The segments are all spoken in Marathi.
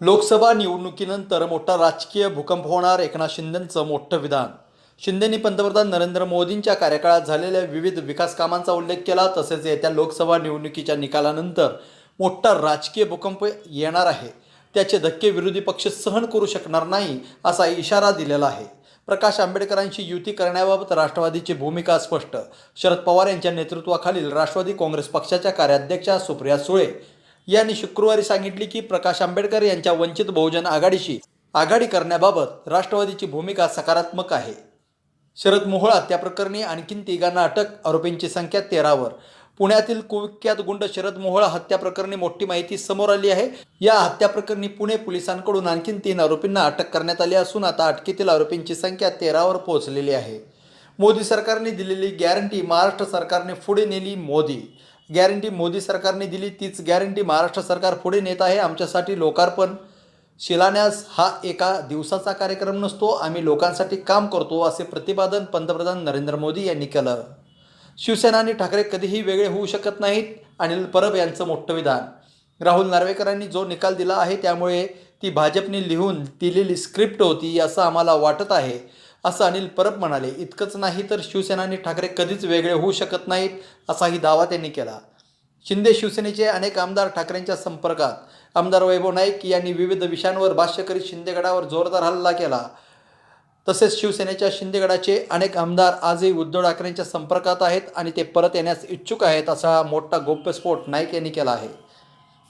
लोकसभा निवडणुकीनंतर मोठा राजकीय भूकंप होणार एकनाथ शिंदेंचं मोठं विधान. शिंदेंनी पंतप्रधान नरेंद्र मोदींच्या कार्यकाळात झालेल्या विविध विकास कामांचा उल्लेख केला तसेच येत्या लोकसभा निवडणुकीच्या निकालानंतर मोठा राजकीय भूकंप येणार आहे. त्याचे धक्के विरोधी पक्ष सहन करू शकणार नाही असा इशारा दिलेला आहे. प्रकाश आंबेडकरांशी युती करण्याबाबत राष्ट्रवादीची भूमिका स्पष्ट. शरद पवार यांच्या नेतृत्वाखालील राष्ट्रवादी काँग्रेस पक्षाच्या कार्याध्यक्षा सुप्रिया सुळे यांनी शुक्रवारी सांगितले की प्रकाश आंबेडकर यांच्या वंचित बहुजन आघाडीशी आघाडी करण्याबाबत राष्ट्रवादीची भूमिका सकारात्मक आहे. शरद मोहोळ हत्याप्रकरणी आणखीन तिघांना अटक आरोपींची संख्या तेरावर. पुण्यातील कुविख्यात गुंड शरद मोहोळ हत्याप्रकरणी मोठी माहिती समोर आली आहे. या हत्याप्रकरणी पुणे पोलिसांकडून आणखीन तीन आरोपींना अटक करण्यात आली असून आता अटकेतील आरोपींची संख्या तेरावर पोहोचलेली आहे. मोदी सरकारने दिलेली गॅरंटी महाराष्ट्र सरकारने पुढे नेली मोदी. गॅरंटी मोदी सरकारने दिली तीच गॅरंटी महाराष्ट्र सरकार पुढे नेत आहे. आमच्यासाठी लोकार्पण. शिलान्यास हा एका दिवसाचा कार्यक्रम नसतो आम्ही लोकांसाठी काम करतो असे प्रतिपादन पंतप्रधान नरेंद्र मोदी यांनी केलं. शिवसेना आणि ठाकरे कधीही वेगळे होऊ शकत नाहीत. अनिल परब यांचं मोठं विधान. राहुल नार्वेकरांनी जो निकाल दिला आहे त्यामुळे ती भाजपने लिहून दिलेली स्क्रिप्ट होती असं आम्हाला वाटत आहे. असं अनिल परब म्हणाले इतकंच नाही तर शिवसेना आणि ठाकरे कधीच वेगळे होऊ शकत नाहीत असाही दावा त्यांनी केला. शिंदे शिवसेनेचे अनेक आमदार ठाकरेंच्या संपर्कात. आमदार वैभव नाईक यांनी विविध विषयांवर भाष्य करीत शिंदेगडावर जोरदार हल्ला केला. तसेच शिवसेनेच्या शिंदेगडाचे अनेक आमदार आजही उद्धव ठाकरेंच्या संपर्कात आहेत आणि ते परत येण्यास इच्छुक आहेत असा मोठा गोप्यस्फोट नाईक यांनी केला आहे.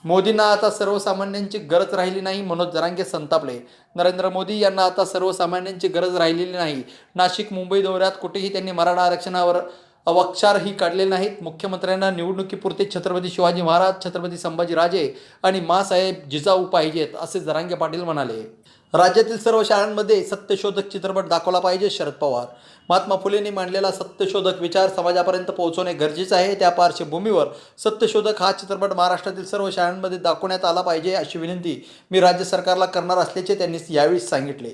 मोदींना आता सर्वसामान्यांची गरज राहिली नाही मनोज जरांगे संतापले. नरेंद्र मोदी यांना आता सर्वसामान्यांची गरज राहिलेली नाही. नाशिक मुंबई दौऱ्यात कुठेही त्यांनी मराठा आरक्षणावर अवक्षारही काढले नाहीत. मुख्यमंत्र्यांना निवडणुकीपुरते छत्रपती शिवाजी महाराज छत्रपती संभाजीराजे आणि मासाहेब जिजाऊ पाहिजेत असे जरांगे पाटील म्हणाले. राज्यातील सर्व शाळांमध्ये सत्यशोधक चित्रपट दाखवला पाहिजे शरद पवार. महात्मा फुलेंनी मांडलेला सत्यशोधक विचार समाजापर्यंत पोहोचवणे गरजेचे आहे. त्या पार्श्वभूमीवर सत्यशोधक हा चित्रपट महाराष्ट्रातील सर्व शाळांमध्ये दाखवण्यात आला पाहिजे अशी विनंती मी राज्य सरकारला करणार असल्याचे त्यांनी यावेळी सांगितले.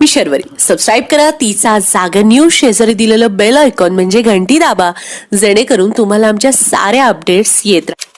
मी शर्वरी. सबस्क्राईब करा. तिचा जागर न्यूज शेजारी दिलेलं बेल आयकॉन म्हणजे घंटी दाबा. जेणेकरून तुम्हाला आमच्या साऱ्या अपडेट्स येत राहतील